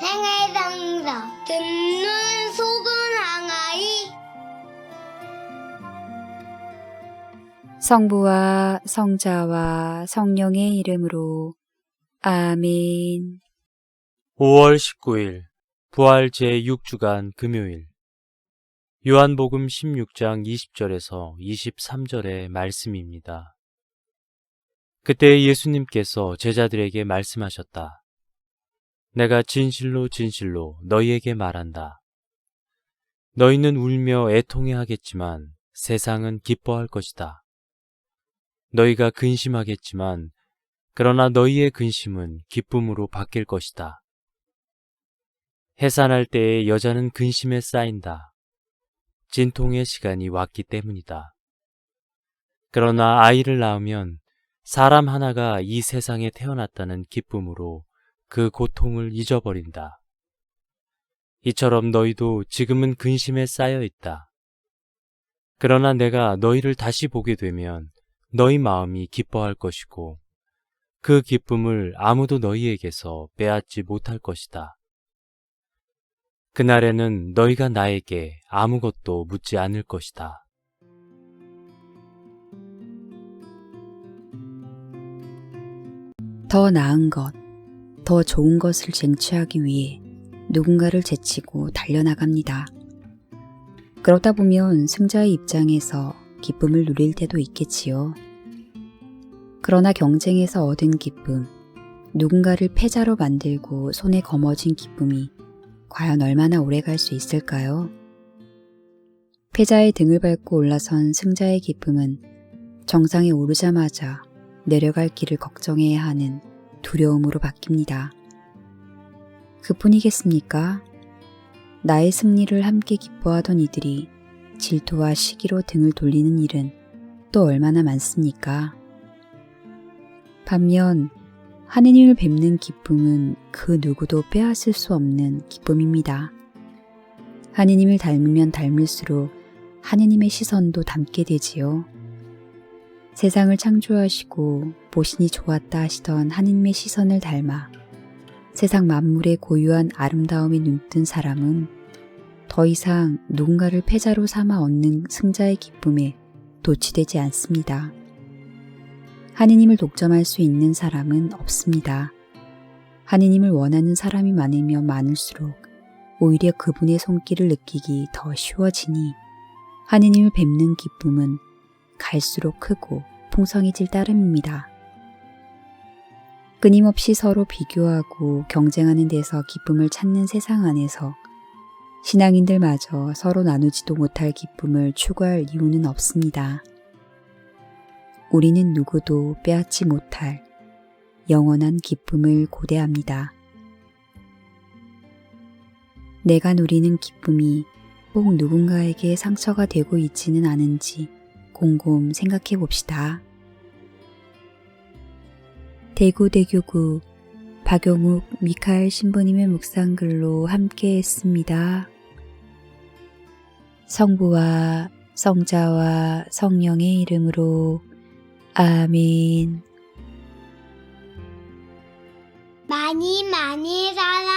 생활상사 듣는 속은 항아리 성부와 성자와 성령의 이름으로 아멘. 5월 19일 부활 제6주간 금요일 요한복음 16장 20절에서 23절의 말씀입니다. 그때 예수님께서 제자들에게 말씀하셨다. 내가 진실로 진실로 너희에게 말한다. 너희는 울며 애통해 하겠지만 세상은 기뻐할 것이다. 너희가 근심하겠지만 그러나 너희의 근심은 기쁨으로 바뀔 것이다. 해산할 때에 여자는 근심에 쌓인다. 진통의 시간이 왔기 때문이다. 그러나 아이를 낳으면 사람 하나가 이 세상에 태어났다는 기쁨으로 그 고통을 잊어버린다. 이처럼 너희도 지금은 근심에 쌓여 있다. 그러나 내가 너희를 다시 보게 되면 너희 마음이 기뻐할 것이고 그 기쁨을 아무도 너희에게서 빼앗지 못할 것이다. 그날에는 너희가 나에게 아무것도 묻지 않을 것이다. 더 나은 것, 더 좋은 것을 쟁취하기 위해 누군가를 제치고 달려나갑니다. 그러다 보면 승자의 입장에서 기쁨을 누릴 때도 있겠지요. 그러나 경쟁에서 얻은 기쁨, 누군가를 패자로 만들고 손에 거머쥔 기쁨이 과연 얼마나 오래 갈 수 있을까요? 패자의 등을 밟고 올라선 승자의 기쁨은 정상에 오르자마자 내려갈 길을 걱정해야 하는 두려움으로 바뀝니다. 그뿐이겠습니까? 나의 승리를 함께 기뻐하던 이들이 질투와 시기로 등을 돌리는 일은 또 얼마나 많습니까? 반면 하느님을 뵙는 기쁨은 그 누구도 빼앗을 수 없는 기쁨입니다. 하느님을 닮으면 닮을수록 하느님의 시선도 닮게 되지요. 세상을 창조하시고 보시니 좋았다 하시던 하느님의 시선을 닮아 세상 만물의 고유한 아름다움에 눈뜬 사람은 더 이상 누군가를 패자로 삼아 얻는 승자의 기쁨에 도취되지 않습니다. 하느님을 독점할 수 있는 사람은 없습니다. 하느님을 원하는 사람이 많으면 많을수록 오히려 그분의 손길을 느끼기 더 쉬워지니 하느님을 뵙는 기쁨은 갈수록 크고 풍성해질 따름입니다. 끊임없이 서로 비교하고 경쟁하는 데서 기쁨을 찾는 세상 안에서 신앙인들마저 서로 나누지도 못할 기쁨을 추구할 이유는 없습니다. 우리는 누구도 빼앗지 못할 영원한 기쁨을 고대합니다. 내가 누리는 기쁨이 꼭 누군가에게 상처가 되고 있지는 않은지 곰곰 생각해 봅시다. 대구대교구 박용욱 미카엘 신부님의 묵상글로 함께 했습니다. 성부와 성자와 성령의 이름으로 아멘. 많이 많이 주세요.